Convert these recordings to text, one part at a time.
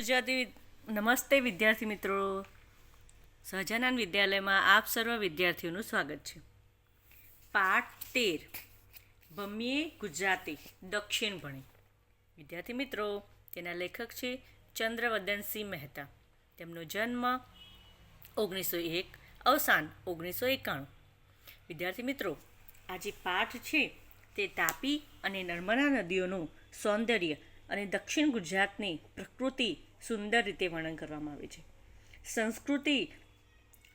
ગુજરાતી નમસ્તે વિદ્યાર્થી મિત્રો. સહજાનંદ વિદ્યાલયમાં આપ સર્વ વિદ્યાર્થીઓનું સ્વાગત છે. પાઠ તેર. ભમીએ ગુજરાતી, દક્ષિણ ભણી. વિદ્યાર્થી મિત્રો, તેના લેખક છે ચંદ્રવદનસિંહ મહેતા. તેમનો જન્મ ઓગણીસો એક, અવસાન ઓગણીસો એકાણું. વિદ્યાર્થી મિત્રો, આ જે પાઠ છે તે તાપી અને નર્મદા નદીઓનું સૌંદર્ય અને દક્ષિણ ગુજરાતની પ્રકૃતિ સુંદર રીતે વર્ણન કરવામાં આવે છે. સંસ્કૃતિ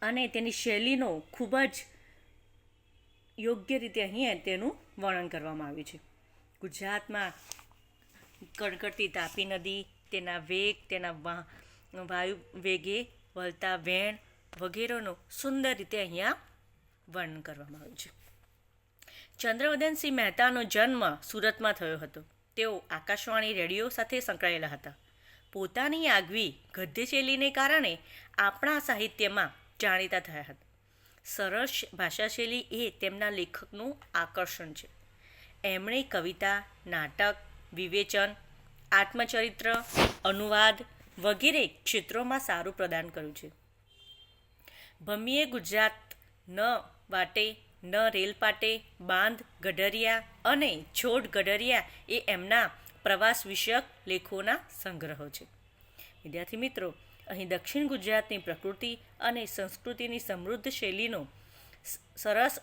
અને તેની શૈલીનો ખૂબ જ યોગ્ય રીતે અહીં તેનું વર્ણન કરવામાં આવ્યું છે. ગુજરાતમાં કડકડતી તાપી નદી, તેના વેગ, તેના વાયુ વેગે વળતા વેણ વગેરેનો સુંદર રીતે અહીંયા વર્ણન કરવામાં આવ્યું છે. ચંદ્રવદનસિંહ મહેતાનો જન્મ સુરતમાં થયો હતો. તેઓ આકાશવાણી રેડિયો સાથે સંકળાયેલા હતા. પોતાની આગવી ગદ્ય શૈલીને કારણે આપણા સાહિત્યમાં જાણીતા થયા હતા. સરસ ભાષાશૈલી એ તેમના લેખકનું આકર્ષણ છે. એમણે કવિતા, નાટક, વિવેચન, આત્મચરિત્ર, અનુવાદ વગેરે ક્ષેત્રોમાં સારું પ્રદાન કર્યું છે. ભમીએ ગુજરાત ન વાટે, ન રેલ પાટે બાંધ, ગઢરિયા અને છોડ ગઢરિયા એ એમના પ્રવાસ વિષયક લેખોના સંગ્રહો છે. વિદ્યાર્થી મિત્રો, અહીં દક્ષિણ ગુજરાતની પ્રકૃતિ અને સંસ્કૃતિની સમૃદ્ધ શૈલીનો સરસ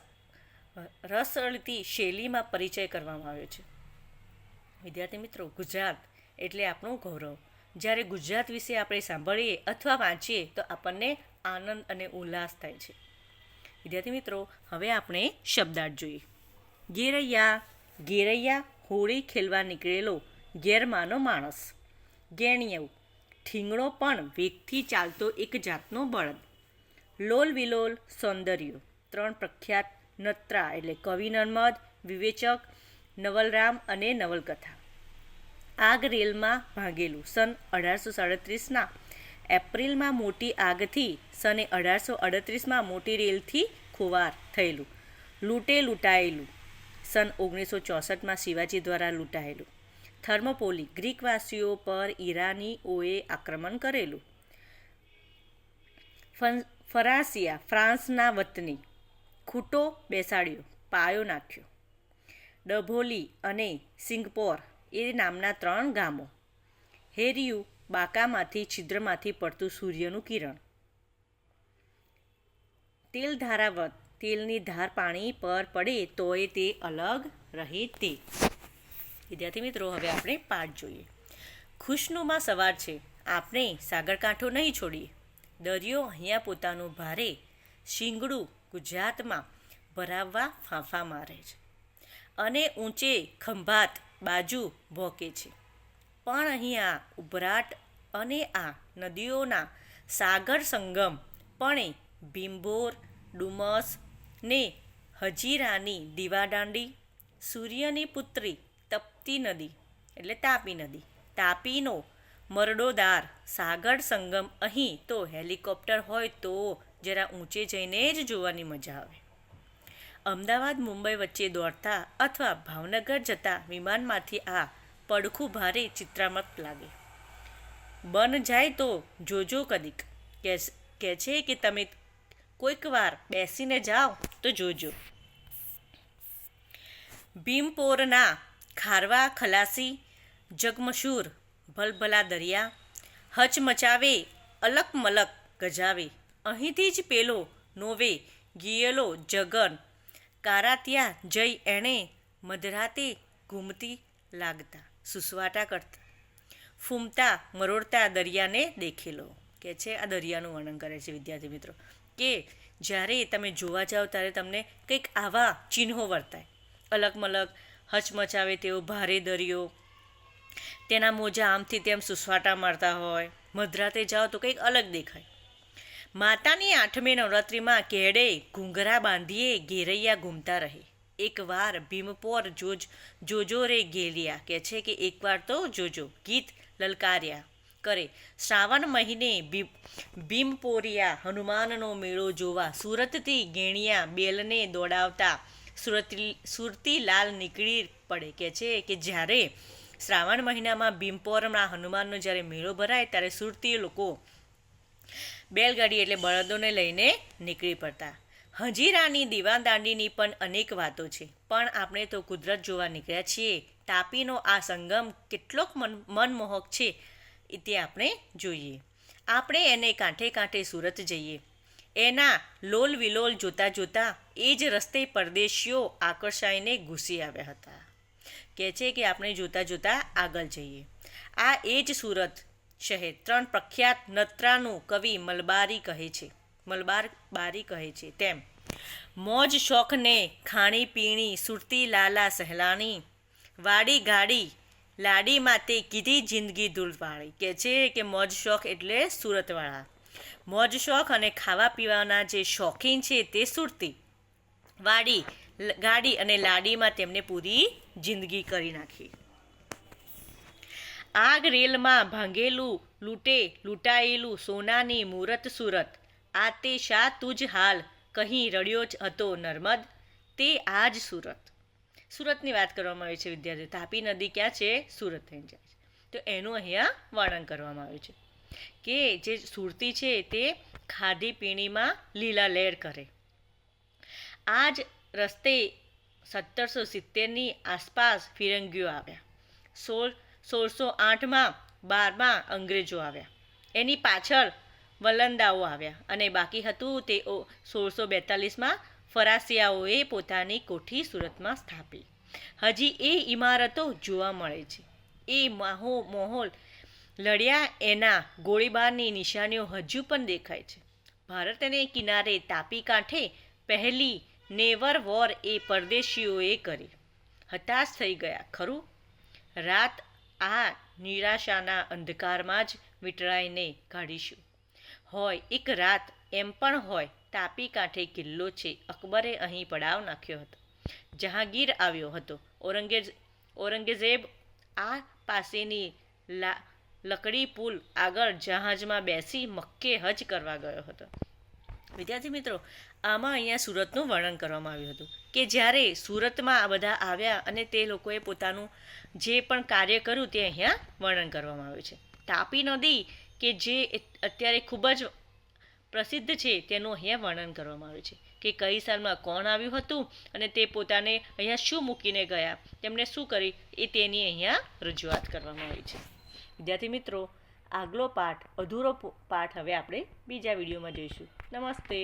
રસળતી શૈલીમાં પરિચય કરવામાં આવ્યો છે. વિદ્યાર્થી મિત્રો, ગુજરાત એટલે આપણું ગૌરવ. જ્યારે ગુજરાત વિશે આપણે સાંભળીએ અથવા વાંચીએ તો આપણને આનંદ અને ઉલ્લાસ થાય છે. વિદ્યાર્થી મિત્રો, હવે આપણે શબ્દાર્થ જોઈએ. ગેરૈયા ગેરૈયા હોળી ખેલવા નીકળેલો ગેરમાનો માણસ. ગેણિયવ. ઠીંગણો પણ વેગથી ચાલતો એક જાતનો બળદ. લોલ વિલોલ સૌંદર્ય. ત્રણ પ્રખ્યાત નત્રા એટલે કવિ નર્મદ, વિવેચક, નવલરામ અને નવલકથા. આગ રેલમાં ભાંગેલું સન અઢારસો સાડત્રીસના. એપ્રિલમાં મોટી આગથી સને અઢારસો અડત્રીસમાં મોટી રેલથી ખુવાર થયેલું. લૂંટે લૂંટાયેલું. સન ઓગણીસો ચોસઠમાં શિવાજી દ્વારા લૂંટાયેલું. થર્મોપોલી ગ્રીકવાસીઓ પર ઈરાનીઓએ આક્રમણ કરેલું. ફરાસિયા, ફ્રાન્સના વતની ખૂટો બેસાડ્યો, પાયો નાખ્યો. ડભોલી અને સિંગપોર એ નામના ત્રણ ગામો. હેરિયું બાકામાંથી, છિદ્રમાંથી પડતું સૂર્યનું કિરણ. તેલ ધારાવત, તેલની ધાર પાણી પર પડે તોય તે અલગ રહે તે. વિદ્યાર્થી મિત્રો, હવે આપણે પાઠ જોઈએ. ખુશનુમા સવાર છે. આપણે સાગરકાંઠો નહીં છોડીએ. દરિયો અહીંયા પોતાનું ભારે, શિંગડું ગુજરાતમાં ભરાવવા ફાંફા મારે છે અને ઊંચે ખંભાત બાજુ ભોકે છે. પણ અહીંયા ઉભરાટ અને આ નદીઓના સાગર સંગમ પણ ભીમભોર ડુમસ ને હજીરાની દીવાદાંડી, સૂર્યની પુત્રી તપતી નદી, એટલે તાપી નદી. તાપીનો મરડોદાર સાગર સંગમ અહીં તો હેલિકોપ્ટર હોય તો જરા ઊંચે જઈને જ જોવાની મજા આવે. અમદાવાદ, મુંબઈ વચ્ચે દોડતા અથવા ભાવનગર જતા વિમાનમાંથી આ પડખું ભારે ચિત્રાત્મક લાગે. બન જાય તો જોજો કદીક. કે છે કે તમે કોઈક વાર બેસીને જાઓ તો જોજો. ભીમપોરના ખારવા, ખલાસી જગમશૂર ભલભલા દરિયા હચમચાવે અલક મલક ગજાવે, અહીંથી જ પેલો નોવે, ગિયેલો જગન, કારાત્યા જઈ એણે, મધરાતે ઘૂમતી લાગતા, સુસવાટા કરતા, ફૂમતા, મરોડતા દરિયાને દેખેલો, કે છે આ દરિયાનું વર્ણન કરે છે વિદ્યાર્થી મિત્રો, કે જ્યારે તમે જોવા જાઓ ત્યારે તમને કંઈક આવા ચિહ્નો વર્તાય અલગ મલગ હચમચાવે તેવો ભારે દરિયો. તેના મોજા આમથી તેમ સુસવાટા મારતા હોય. મધરાતે જાઓ તો કંઈક અલગ દેખાય. માતાની આઠમે નવરાત્રિમાં કેડે ઘૂંઘરા બાંધીએ ઘેરૈયા ઘૂમતા રહે. એકવાર ભીમપોર જોજ જોજો રે ગેલિયા. કહે છે કે એકવાર તો જોજો, ગીત લલકાર્યા કરે. શ્રાવણ મહિને ભીમપોરિયા હનુમાનનો મેળો જોવા સુરતથી ગેણિયા બેલને દોડાવતા સુરતી સુરતી લાલ નીકળી પડે કે છે કે જ્યારે શ્રાવણ મહિનામાં ભીમપોરમાં હનુમાનનો જ્યારે મેળો ભરાય ત્યારે સુરતી લોકો બેલગાડી એટલે બળદોને લઈને નીકળી પડતા. હજીરાની દીવાદાંડીની પણ અનેક વાતો છે. પણ આપણે તો કુદરત જોવા નીકળ્યા છીએ. તાપીનો આ સંગમ કેટલોક મન મનમોહક છે. તે આપણે જોઈએ. આપણે એને કાંઠે કાંઠે સુરત જઈએ. એના લોલ વિલોલ જોતા જોતા એ જ રસ્તે પરદેશીઓ આકર્ષાઈને ઘૂસી આવ્યા હતા. કહે છે કે આપણે જોતા જોતા આગળ જઈએ. આ એ જ સુરત શહેર, ત્રણ પ્રખ્યાત નત્રાનું કવિ મલબારી કહે છે. મલબાર બારી કહે છે તેમ. મોજ શોખને ખાણી પીણી સુરતી લાલા સહેલાણી, વાડી ગાડી લાડીમાં તે કીધી જિંદગી ધૂળવાળી. કે છે કે મોજ શોખ એટલે સુરતવાળા. મોજ, શોખ અને ખાવા પીવાના જે શોખીન છે તે સુરતી વાડી ગાડી અને લાડીમાં તેમને પૂરી જિંદગી કરી નાખી. આગ રેલમાં ભાંગેલું, લૂંટે, લૂંટાયેલું સોનાની મૂરત સુરત. આ તે શા તુજ હાલ? કહી રડ્યો જ હતો નર્મદ. તે આ જ સુરત. સુરતની વાત કરવામાં આવી છે વિદ્યાર્થીઓ તાપી નદી ક્યાં છે? સુરત થઈને જાય છે. તો એનું અહીંયા વર્ણન કરવામાં આવ્યું છે. કે જે સુરતી છે તે ખાધી પીણીમાં લીલા લહેર કરે. આ જ રસ્તે સત્તરસો સિત્તેરની આસપાસ ફિરંગીઓ આવ્યા. સોળ, સોળસો આઠમાં, બારમાં અંગ્રેજો આવ્યા. એની પાછળ વલંદાઓ આવ્યા અને બાકી હતું તે સોળસો બેતાલીસમાં ફરાસિયાઓએ પોતાની કોઠી સુરતમાં સ્થાપી. હજી એ ઇમારતો જોવા મળે છે. એ માહો, માહોલ લડ્યા એના ગોળીબારની નિશાનીઓ હજુ પણ દેખાય છે. ભારતને કિનારે તાપી કાંઠે પહેલી નેવર વોર એ પરદેશીઓએ કરી. હતાશ થઈ ગયા, ખરું? રાત આ નિરાશાના અંધકારમાં જ વીંટળાઈને કાઢીશું. હોય, એક રાત એમ પણ હોય, તાપી કાંઠે કિલ્લો છે, અકબરે અહીં પડાવ નાખ્યો હતો. જહાંગીર આવ્યો હતો. ઔરંગેજ ઔરંગઝેબ આ પાસેની લા લકડી પુલ આગળ જહાજમાં બેસી મક્કે હજ કરવા ગયો હતો. વિદ્યાર્થી મિત્રો, આમાં અહીંયા સુરતનું વર્ણન કરવામાં આવ્યું હતું કે જ્યારે સુરતમાં આ બધા આવ્યા અને તે લોકોએ પોતાનું જે પણ કાર્ય કર્યું તે અહીંયા વર્ણન કરવામાં આવ્યું છે. તાપી નદી કે જે અત્યારે ખૂબ જ પ્રસિદ્ધ છે તેનું અહીંયા વર્ણન કરવામાં આવ્યું છે કે કઈ સાલમાં કોણ આવ્યું હતું અને તે પોતાને અહીંયા શું મૂકીને ગયા, તેમણે શું કરી એ તેની અહીંયા રજૂઆત કરવામાં આવી છે. વિદ્યાર્થી મિત્રો આગલો પાઠ અધૂરો પાઠ હવે આપણે બીજા વિડીયોમાં જોઈશું. નમસ્તે.